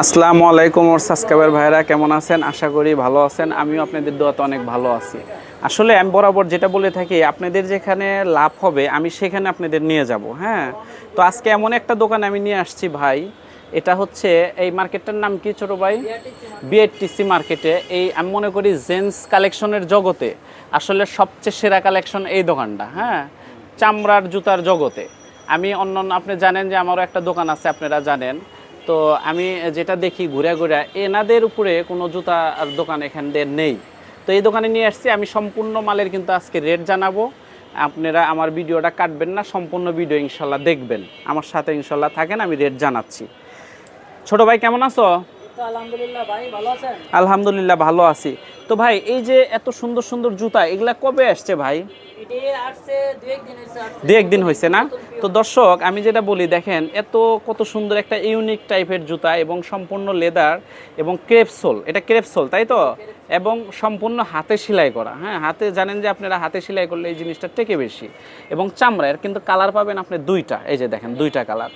আসসালামু আলাইকুম ওর সাবস্ক্রাইবার ভাইরা কেমন আছেন? আশা করি ভালো আছেন। আমিও আপনাদের দোয়াতে অনেক ভালো আছি। আসলে আমি বরাবর যেটা বলে থাকি, আপনাদের যেখানে লাভ হবে, আমি সেখানে আপনাদের নিয়ে যাব হ্যাঁ? তো আজকে এমন একটা দোকান আমি নিয়ে আসছি ভাই। এটা হচ্ছে এই মার্কেটটার নাম কি ছোট ভাই? বিএটিসি মার্কেটে এই আমি মনে করি জেন্টস কালেকশনের জগতে আসলে সবচেয়ে সেরা কালেকশন এই দোকানটা হ্যাঁ? চামড়ার জুতার জগতে। আমি অন্য আপনি জানেন যে আমারও একটা দোকান আছে, আপনারা জানেন। তো আমি যেটা দেখি ঘুরে ঘুরে, এনাদের উপরে কোনো জুতার দোকান এখানদের নেই। তো এই দোকানে নিয়ে আসছি, আমি সম্পূর্ণ মালের কিন্তু আজকে রেট জানাব। আপনারা আমার ভিডিওটা কাটবেন না, সম্পূর্ণ ভিডিও ইনশাল্লাহ দেখবেন। আমার সাথে ইনশাল্লাহ থাকেন, আমি রেট জানাচ্ছি। ছোট ভাই, কেমন আছো? আলহামদুলিল্লাহ ভালো আছি। তো ভাই এই যে এত সুন্দর সুন্দর জুতা এগুলা কবে আসছে ভাই? দু একদিন হয়েছে না? তো দর্শক আমি যেটা বলি দেখেন এত কত সুন্দর একটা ইউনিক টাইপের জুতা এবং সম্পূর্ণ লেদার এবং ক্রেপসোল এটা ক্রেপসোল তাই তো? এবং সম্পূর্ণ হাতে সেলাই করা হ্যাঁ? হাতে জানেন যে আপনারা হাতে সেলাই করলে এই জিনিসটা টেকে বেশি। এবং চামড়ার কিন্তু কালার পাবেন আপনি দুইটা এই যে দেখেন দুইটা কালার।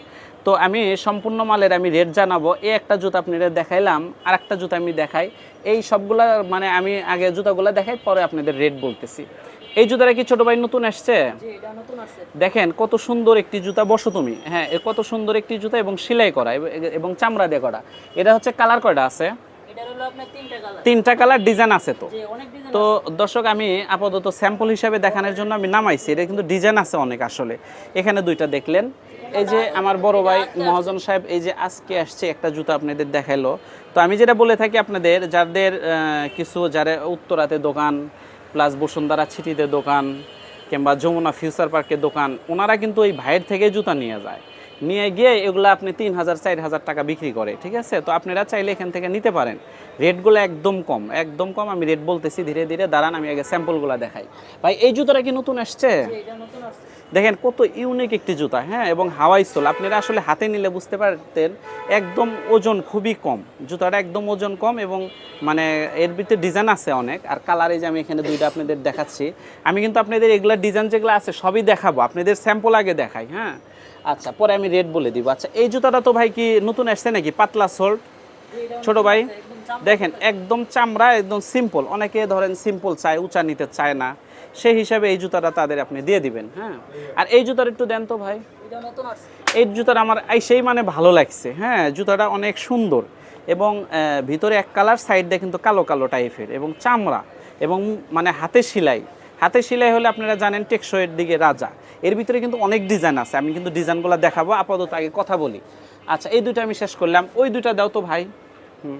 তো আমি সম্পূর্ণ মালের আমি রেট জানাব। এই একটা জুতা আপনাদের দেখাইলাম আর একটা জুতা আমি দেখাই। এই সবগুলা মানে আমি আগে জুতাগুলো দেখাই পরে আপনাদের রেট বলতেছি। এই জুতাটা কি ছোট ভাই নতুন আসছে? দেখেন কত সুন্দর একটি জুতা বসো তুমি। হ্যাঁ এ কত সুন্দর একটি জুতা এবং সেলাই করা এবং চামড়া দিয়ে করা। এটা হচ্ছে কালার কয়টা আছে? তিনটা কালার। ডিজাইন আছে তো। তো দর্শক আমি আপাতত স্যাম্পল হিসাবে দেখানোর জন্য আমি নামাইছি। এটা কিন্তু ডিজাইন আছে অনেক আসলে। এখানে দুইটা দেখলেন। এই যে আমার বড় ভাই মহাজন সাহেব, এই যে আজকে আসছে, একটা জুতো আপনাদের দেখাইলো। তো আমি যেটা বলে থাকি আপনাদের, যাদের কিছু যারা উত্তরাতে দোকান প্লাস বসুন্ধরা ছিটিতে দোকান, কিংবা যমুনা ফিউচার পার্কের দোকান, ওনারা কিন্তু ওই ভাইয়ের থেকে জুতা নিয়ে যায়। নিয়ে গিয়ে এগুলো আপনি তিন হাজার, চার হাজার টাকা বিক্রি করে, ঠিক আছে? তো আপনারা চাইলে এখান থেকে নিতে পারেন। রেটগুলো একদম কম একদম কম, আমি রেট বলতেছি ধীরে ধীরে। দাঁড়ান, আমি আগে স্যাম্পলগুলো দেখাই। ভাই, এই জুতোটা কি নতুন আসছে? এটা নতুন আসছে। দেখেন কত ইউনিক একটি জুতা হ্যাঁ? এবং হাওয়াই সোল। আপনারা আসলে হাতে নিলে বুঝতে পারতেন, একদম ওজন খুবই কম। জুতাটা একদম ওজন কম এবং মানে এর ভিতরে ডিজাইন আছে অনেক। আর কালার যে আমি এখানে দুইটা আপনাদের দেখাচ্ছি, আমি কিন্তু আপনাদের এগুলা ডিজাইন যেগুলো আছে সবই দেখাবো। আপনাদের স্যাম্পল আগে দেখাই হ্যাঁ? আচ্ছা পরে আমি রেট বলে দিব। আচ্ছা এই জুতাটা তো ভাই কি নতুন আসছে নাকি? পাতলা সোল্ড যে ছোট ভাই? দেখেন, একদম চামড়া, একদম সিম্পল অনেকে ধরেন সিম্পল চায়, উঁচা নিতে চায় না। সেই হিসাবে এই জুতাটা তাদের আপনি দিয়ে দিবেন হ্যাঁ? আর এই জুতার একটু দেন তো ভাই। এই জুতাটা আমার এই সেই মানে ভালো লাগছে হ্যাঁ? জুতাটা অনেক সুন্দর এবং ভিতরে এক কালার সাইড দিয়ে কিন্তু কালো কালো টাইপের এবং চামড়া এবং মানে হাতে সেলাই। হাতে সেলাই হলে আপনারা জানেন টেকসইয়ের দিকে রাজা। এর ভিতরে কিন্তু অনেক ডিজাইন আছে আমি কিন্তু ডিজাইনগুলো দেখাবো আপাতত আগে কথা বলি। আচ্ছা এই দুইটা আমি শেষ করলাম। ওই দুইটা দাও তো ভাই। হুম।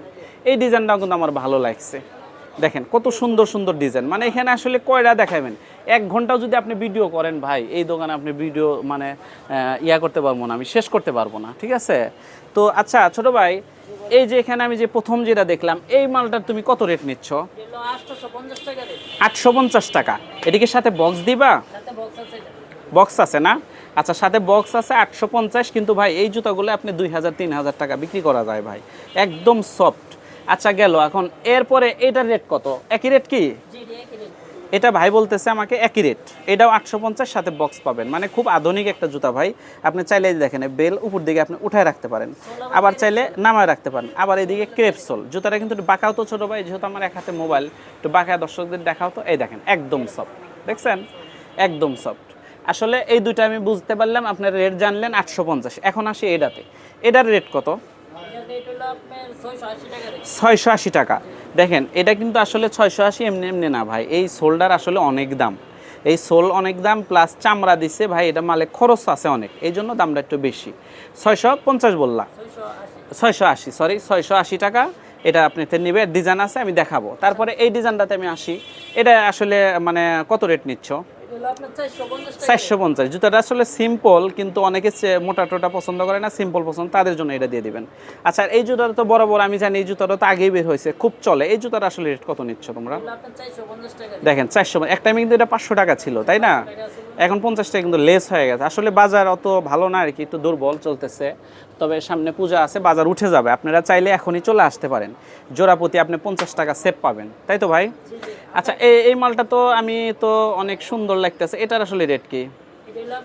এই ডিজাইনটাও কিন্তু আমার ভালো লাগছে। দেখেন, কত সুন্দর সুন্দর ডিজাইন মানে এখানে আসলে কয়টা দেখাবেন? এক ঘন্টাও যদি আপনি ভিডিও করেন, ভাই, এই দোকানে আপনি ভিডিও মানে ইয়া করতে পারব না, আমি শেষ করতে পারব না, ঠিক আছে? তো আচ্ছা ছোট ভাই, এই যে এখানে আমি যে প্রথম যেটা দেখলাম, এই মালটার তুমি কত রেট নিচ্ছ? আটশো পঞ্চাশ টাকা। এটিকে সাথে বক্স দিবা? বক্স আছে বক্স আছে না? আচ্ছা সাথে বক্স আছে আটশো পঞ্চাশ, কিন্তু ভাই, এই জুতাগুলো আপনি দুই হাজার, তিন হাজার টাকা বিক্রি করা যায়, ভাই। একদম সফট আচ্ছা গেল। এখন এরপরে এটার রেট কত? একই রেট কি? এটা ভাই বলতেছে আমাকে একই রেট এটাও আটশো পঞ্চাশ সাথে বক্স পাবেন। মানে খুব আধুনিক একটা জুতা ভাই। আপনি চাইলে দেখেন বেল উপর দিকে আপনি উঠায় রাখতে পারেন। আবার চাইলে নামায় রাখতে পারেন। আবার এদিকে ক্রেপসোল জুতাটা কিন্তু একটু বাঁকাও তো ছোটো ভাই যেহেতু আমার এক হাতে মোবাইল একটু বাঁকায় দর্শকদের দেখাও তো। এই দেখেন একদম সফট দেখছেন? একদম সফট আসলে এই দুইটা আমি বুঝতে পারলাম। আপনার রেট জানলেন আটশো পঞ্চাশ। এখন আসি এটাতে। এটার রেট কত এটার রেট হলো আপনার ছয়শো আশি টাকা দেখেন এটা কিন্তু আসলে ছয়শো আশি এমনি এমনি না ভাই। এই সোলটার আসলে অনেক দাম। এই সোল অনেক দাম প্লাস চামড়া দিছে ভাই এটা মালে খরচ আছে অনেক। এই জন্য দামটা একটু বেশি। ছয়শো পঞ্চাশ বললাম ছয়শো আশি। সরি ছয়শো আশি টাকা। এটা আপনি নিবে ডিজাইন আছে আমি দেখাবো। তারপরে এই ডিজাইনটাতে আমি আসি। এটা আসলে মানে কত রেট নিচ্ছ? চারশো পঞ্চাশ জুতাটা আসলে সিম্পল কিন্তু অনেকে মোটা টোটা পছন্দ করে না সিম্পল পছন্দ তাদের জন্য এটা দিয়ে দিবেন। আচ্ছা এই জুতাটা তো বরাবর আমি জানি এই জুতাটা তো আগেই বের হয়েছে খুব চলে। এই জুতাটা আসলে রেট কত নিচ্ছ তোমরা? দেখেন চারশো এক টাইমে কিন্তু এটা পাঁচশো টাকা ছিল তাই না? এখন পঞ্চাশ টাকা কিন্তু লেস হয়ে গেছে। আসলে বাজার অত ভালো না আর কি একটু দুর্বল চলতেছে। তবে সামনে পূজা আছে বাজার উঠে যাবে। আপনারা চাইলে এখনই চলে আসতে পারেন। জোড়াপতি আপনি পঞ্চাশ টাকা সেভ পাবেন। তাই তো ভাই? আচ্ছা এই এই মালটা তো আমি তো অনেক সুন্দর লাগতেছে। এটার আসলে রেট কি? এটা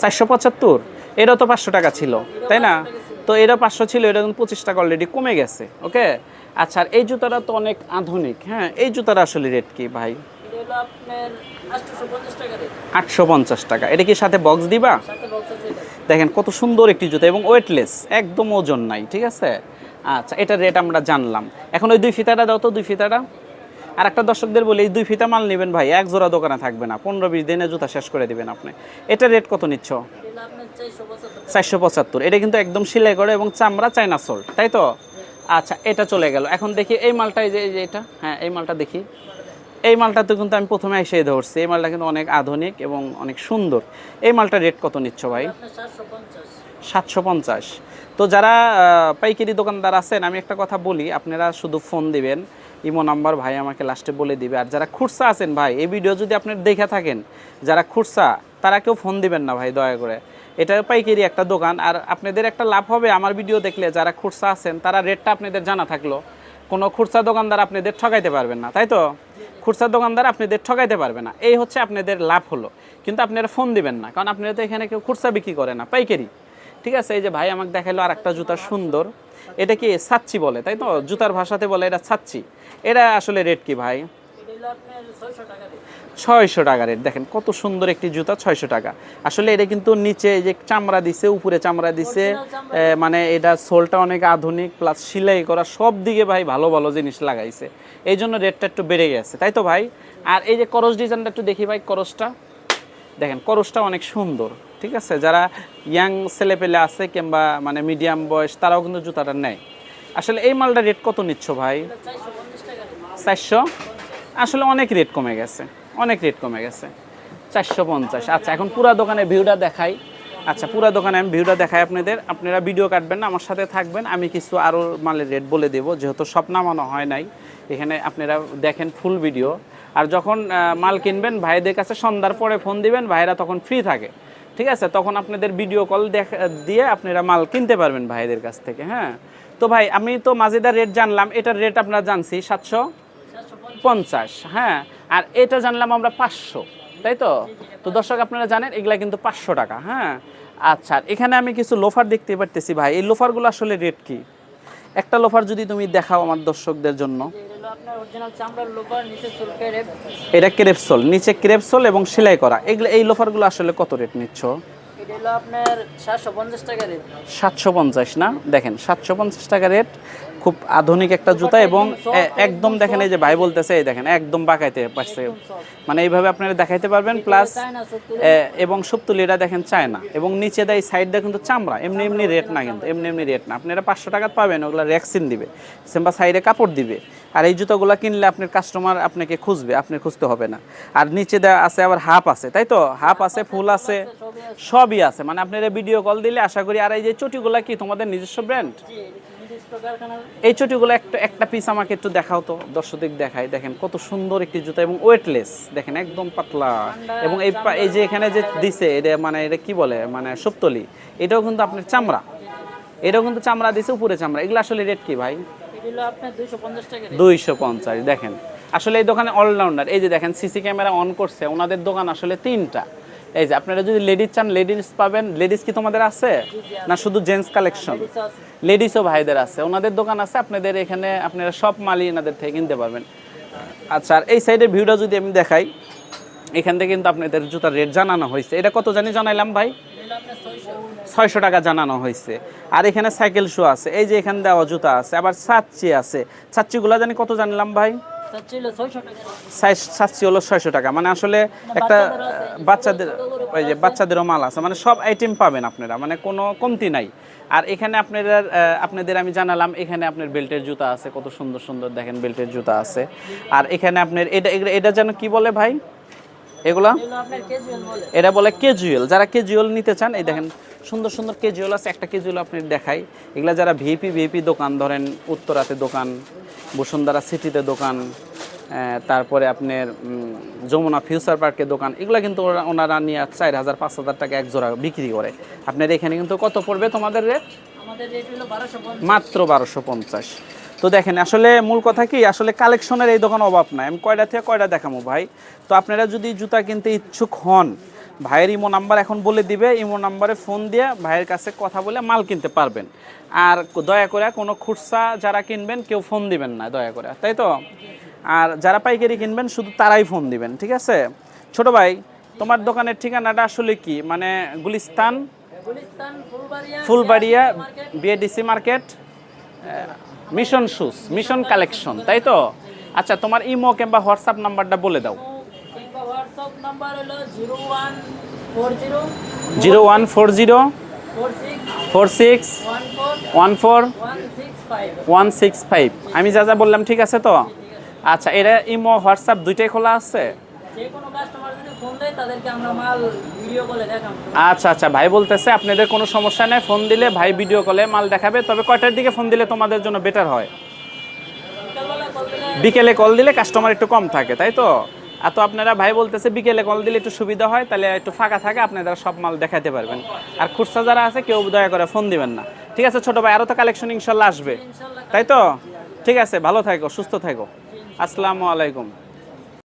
চারশো পঁচাত্তর। এটাও তো পাঁচশো টাকা ছিল তাই না? তো এটা পাঁচশো ছিল এটা কিন্তু পঁচিশ টাকা অলরেডি কমে গেছে ওকে? আচ্ছা আর এই জুতাটা তো অনেক আধুনিক হ্যাঁ? এই জুতার আসলে রেট কি ভাই? এটা আটশো পঞ্চাশ টাকা এটা কি সাথে বক্স দিবা? এটা দেখেন কত সুন্দর একটি জুতো এবং ওয়েটলেস একদম ওজন নাই, ঠিক আছে? আচ্ছা এটার রেট আমরা জানলাম। এখন ওই দুই ফিতাটা দাও তো, দুই ফিতাটা। আর একটা দর্শকদের বলি, এই দুই ফিতা মাল নেবেন ভাই, এক জোড়া দোকানে থাকবে না, পনেরো বিশ দিনে জুতা শেষ করে দিবেন আপনি। এটার রেট কত নিচ্ছ? এটা চারশো পঁচাত্তর। এটা কিন্তু একদম সিলাই করে এবং চামড়া চায়না সোল তাই তো? আচ্ছা এটা চলে গেল। এখন দেখি এই মালটা এই যে এটা হ্যাঁ এই মালটা দেখি। এই মালটা তো কিন্তু আমি প্রথমে এসে ধরছি। এই মালটা কিন্তু অনেক আধুনিক এবং অনেক সুন্দর। এই মালটা রেট কত নিচ্ছ ভাই? সাতশো পঞ্চাশ। তো যারা পাইকারি দোকানদার আছেন, আমি একটা কথা বলি, আপনারা শুধু ফোন দিবেন, ইমো নাম্বার ভাই আমাকে লাস্টে বলে দিবে। আর যারা খুরসা আছেন ভাই, এই ভিডিও যদি আপনার দেখে থাকেন, যারা খুরসা, তারা কেউ ফোন দিবেন না ভাই, দয়া করে। এটা পাইকারি একটা দোকান। আর আপনাদের একটা লাভ হবে, আমার ভিডিও দেখলে যারা খুরসা আছেন, তারা রেটটা আপনাদের জানা থাকল। কোনো খুরসা দোকানদার আপনাদের ঠকাইতে পারবেন না, তাই তো? খুরসা দোকানদার আপনাদের ঠকাইতে পারবে না। এই হচ্ছে আপনাদের লাভ হলো। কিন্তু আপনারা ফোন দিবেন না, কারণ আপনারা তো এখানে কেউ খুরসা বিক্রি করে না, পাইকারি। ঠিক আছে, এই যে ভাই আমাকে দেখাল আর একটা জুতা সুন্দর। এটা কি সাচ্ছি বলে, তাই তো? জুতার ভাষাতে বলে এটা সাচ্ছি এটা আসলে রেট কি ভাই? ছয়শো টাকা রেট দেখেন কত সুন্দর একটি জুতা ছয়শো টাকা। আসলে এটা কিন্তু নিচে যে চামড়া দিছে উপরে চামড়া দিছে মানে এটা সোলটা অনেক আধুনিক প্লাস সেলাই করা সব দিকে ভাই ভালো ভালো জিনিস লাগাইছে। এই জন্য রেটটা একটু বেড়ে গেছে তাই তো ভাই? আর এই যে করস ডিজাইনটা একটু দেখি ভাই করসটা। দেখেন করসটা অনেক সুন্দর ঠিক আছে? যারা ইয়াং ছেলেপেলে আছে কিংবা মানে মিডিয়াম বয়স তারাও কিন্তু জুতাটা নেয়। আসলে এই মালটা রেট কত নিচ্ছ ভাই? চারশো? আসলে অনেক রেট কমে গেছে, অনেক রেট কমে গেছে। চারশো পঞ্চাশ। আচ্ছা এখন পুরা দোকানে ভিউটা দেখাই। আচ্ছা পুরা দোকানে আমি ভিউটা দেখাই আপনাদের। আপনারা ভিডিও কাটবেন না, আমার সাথে থাকবেন। আমি কিছু আরও মালের রেট বলে দেবো, যেহেতু সব নামানো হয় নাই। এখানে আপনারা দেখেন ফুল ভিডিও আর যখন মাল কিনবেন, ভাইদের কাছে সন্ধ্যার পরে ফোন দিবেন, ভাইরা তখন ফ্রি থাকে। ঠিক আছে? তখন আপনাদের ভিডিও কল দেখা, দিয়ে আপনারা মাল কিনতে পারবেন ভাইদের কাছ থেকে হ্যাঁ? তো ভাই, আমি তো মাঝেদার রেট জানলাম, এটার রেট আপনারা জানছি, সাতশো? পঞ্চাশ হ্যাঁ। আর এটা জানলাম আমরা পাঁচশো তাই তো? তো দর্শক আপনারা জানেন এগুলা কিন্তু পাঁচশো টাকা হ্যাঁ। আচ্ছা এখানে আমি কিছু লোফার দেখতে পারতেছি ভাই। এই লোফারগুলো আসলে রেট কি? একটা লোফার যদি তুমি দেখাও আমার দর্শকদের জন্য। এটা ক্রেপসোল নিচে ক্রেপসোল এবং সেলাই করা। এগুলো এই লোফারগুলো আসলে কত রেট নিচ্ছ? সাতশো পঞ্চাশ না? দেখেন সাতশো পঞ্চাশ টাকা রেট। খুব আধুনিক একটা জুতা এবং একদম দেখেন এই যে ভাই বলতেছে এই দেখেন একদম বাঁকাইতে পারছে। মানে এইভাবে আপনারা দেখাইতে পারবেন প্লাস এবং সপ্তুলিটা দেখেন চায় না এবং নিচে দেয় সাইড দিয়ে কিন্তু চামড়া এমনি এমনি রেট না কিন্তু এমনি এমনি রেট না। আপনারা পাঁচশো টাকা পাবেন ওগুলো র্যাক্সিন দিবে সেম্বা সাইডে কাপড় দিবে। আর এই জুতোগুলো কিনলে আপনার কাস্টমার আপনাকে খুঁজবে আপনি খুঁজতে হবে না। আর নিচে দেওয়া আছে আবার হাফ আছে তাই তো? হাফ আছে ফুল আছে সবই আছে। মানে আপনারা ভিডিও কল দিলে আশা করি আর এই যে চটিগুলা কি তোমাদের নিজস্ব ব্র্যান্ড এই চটিগুলো একটা একটা পিস আমাকে একটু দেখাও তো দর্শক দেখাই দেখেন কত সুন্দর একটি জুতা এবং ওয়েটলেস দেখেন একদম পাতলা। এবং এই এই যে এখানে যে দিছে এটা মানে এটা কি বলে? মানে সপ্তলি। এটাও কিন্তু আপনার চামড়া। এটাও কিন্তু চামড়া দিছে উপরে চামড়া। এগুলো আসলে রেট কি ভাই? দুইশো পঞ্চাশ দেখেন। আসলে এই দোকানে অলরাউন্ডার এই যে দেখেন সিসি ক্যামেরা অন করছে। ওনাদের দোকান আসলে তিনটা। এই যে আপনারা যদি লেডিস চান লেডিস পাবেন। লেডিস কি তোমাদের আছে? না শুধু জেন্টস কালেকশন লেডিসও ভাইদের আছে। ওনাদের দোকান আছে আপনাদের এখানে আপনারা সব মালই এনাদের থেকে কিনতে পারবেন। আচ্ছা আর এই সাইডের ভিউটা যদি আমি দেখাই এখান থেকে কিন্তু আপনাদের জুতার রেট জানানো হয়েছে। এটা কত জানি জানাইলাম ভাই? ছয়শো। টাকা জানানো হয়েছে। আর এখানে সাইকেল শু আছে। এই যে এখানে দেওয়া জুতা আছে আবার সাচ্চি আছে। সাচ্চিগুলা জানি কত জানলাম ভাই? সাচ্চি হলো ছয়শো টাকা। মানে আসলে একটা বাচ্চাদের ওই যে বাচ্চাদেরও মাল আছে। মানে সব আইটেম পাবেন আপনারা। মানে কোনো কমতি নাই। আর এখানে আপনারা আপনাদের আমি জানালাম এখানে আপনার বেল্টের জুতা আছে। কত সুন্দর সুন্দর দেখেন বেল্টের জুতা আছে। আর এখানে আপনার এটা এটা যেন কি বলে ভাই? এগুলা? এটা বলে কেজুয়াল যারা কেজুয়াল নিতে চান এই দেখেন সুন্দর সুন্দর কেজুয়াল আছে একটা কেজুয়াল আপনি দেখাই। এগুলা যারা ভিপি ভিপি দোকান ধরেন উত্তরাতে দোকান বসুন্ধরা সিটিতে দোকান তারপরে আপনার যমুনা ফিউচার পার্কের দোকান এগুলো কিন্তু ওনারা নিয়ে চার হাজার পাঁচ হাজার টাকা এক জোড়া বিক্রি করে। আপনার এখানে কিন্তু কত পড়বে তোমাদের রেট মাত্র বারোশো পঞ্চাশ। তো দেখেন আসলে মূল কথা কি আসলে কালেকশনের এই দোকান অভাব নাই। আমি কয়টা থেকে কয়টা দেখাবো ভাই? তো আপনারা যদি জুতা কিনতে ইচ্ছুক হন ভাইয়ের ইমো নাম্বার এখন বলে দিবে ইমো নাম্বারে ফোন দিয়ে ভাইয়ের কাছে কথা বলে মাল কিনতে পারবেন। আর দয়া করে কোনো খুচরা যারা কিনবেন কেউ ফোন দিবেন না দয়া করে তাই তো? আর যারা পাইকারি কিনবেন শুধু তারাই ফোন দিবেন ঠিক আছে? ছোট ভাই তোমার দোকানের ঠিকানাটা আসলে কি? মানে Gulistan? Fulbaria BADC market. Mission shoes mission collection তাই তো? আচ্ছা তোমার ইমো কিংবা হোয়াটসঅ্যাপ নাম্বারটা বলে দাও। Zero one four zero four six one four one six five আমি যা যা বললাম ঠিক আছে তো? আচ্ছা এটা ইমো হোয়াটসঅ্যাপ দুইটাই খোলা আছে? আচ্ছা আচ্ছা ভাই বলতেছে আপনাদের কোনো সমস্যা নেই ফোন দিলে ভাই ভিডিও কলে মাল দেখাবে তবে কয়টার দিকে ফোন দিলে তোমাদের জন্য বেটার হয়? বিকেলে কল দিলে কাস্টমার একটু কম থাকে তাই তো? আর তো আপনারা ভাই বলতেছে বিকেলে কল দিলে একটু সুবিধা হয় তাহলে একটু ফাঁকা থাকে আপনারা সব মাল দেখাতে পারবেন। আর খুচরা যারা আছে কেউ দয়া করে ফোন দিবেন না। ঠিক আছে ছোট ভাই আরও তো কালেকশন ইনশাল্লাহ আসবে। তাই তো? ঠিক আছে ভালো থাকো সুস্থ থাকো। আসসালামু আলাইকুম।